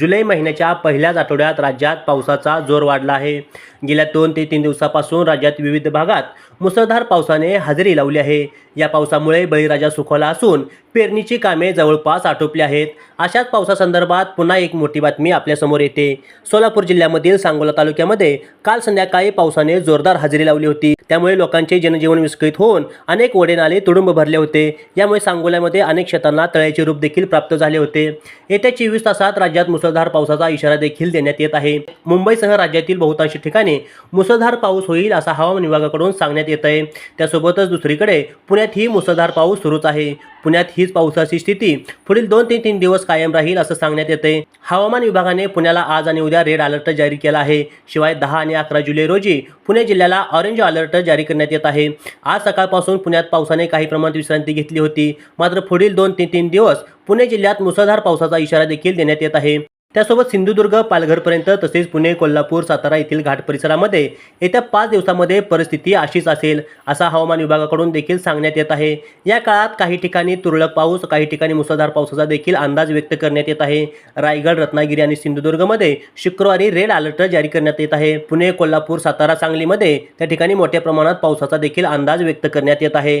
जुलै महिन्याच्या पहिल्याच आठवड्यात राज्यात पावसाचा जोर वाढला आहे. गेल्या दोन ते तीन दिवसापासून राज्यात विविध भागात मुसळधार पावसाने हजेरी लावली आहे. या पावसामुळे बळीराजा सुखावला असून पेरणीची कामे जवळपास आटोपली आहेत. अशाच पावसासंदर्भात पुन्हा एक मोठी बातमी आपल्यासमोर येते. सोलापूर जिल्ह्यामधील सांगोला तालुक्यामध्ये काल संध्याकाळी पावसाने जोरदार हजेरी लावली होती. त्यामुळे लोकांचे जनजीवन विस्कळीत होऊन अनेक ओढे नाले तुडुंब भरले होते. यामुळे सांगोल्यामध्ये अनेक शेतांना तळ्याचे रूप देखील प्राप्त झाले होते. येत्या चोवीस तासात राज्यात मुसळधार पावसाचा इशारा देखील देण्यात येत आहे. मुंबईसह राज्यातील बहुतांश ठिकाणी मुसळधार पाऊस होईल असा हवामान विभागाकडून सांगण्यात येत आहे त्यासोबतच दुसरीकडे पुण्यातही मुसळधार पाऊस सुरूच आहे. पुण्यात ही हीच पावसाची स्थिती पुढील दोन ते तीन दिवस कायम राहील असं सांगण्यात येते हवामान विभागाने पुण्याला आज आणि उद्या रेड अलर्ट जारी केला आहे. शिवाय दहा आणि अकरा जुलै रोजी पुणे जिल्ह्याला ऑरेंज अलर्ट जारी करण्यात येत आहे. आज सकाळपासून पुण्यात पावसाने काही प्रमाणात विश्रांती घेतली होती. मात्र पुढील दोन ते तीन दिवस पुणे जिल्ह्यात मुसळधार पावसाचा इशारा देखील देण्यात येत आहे. त्यासोबत सिंधुदुर्ग पालघरपर्यंत तसेच पुणे कोल्हापूर सातारा येथील घाट परिसरामध्ये येत्या पाच दिवसामध्ये परिस्थिती अशीच असेल असा हवामान विभागाकडून देखील सांगण्यात येत आहे. या काळात काही ठिकाणी तुरळक पाऊस काही ठिकाणी मुसळधार पावसाचा देखील अंदाज व्यक्त करण्यात येत आहे. रायगड रत्नागिरी आणि सिंधुदुर्गमध्ये शुक्रवारी रेड अलर्ट जारी करण्यात येत आहे. पुणे कोल्हापूर सातारा सांगलीमध्ये त्या ठिकाणी मोठ्या प्रमाणात पावसाचा देखील अंदाज व्यक्त करण्यात येत आहे.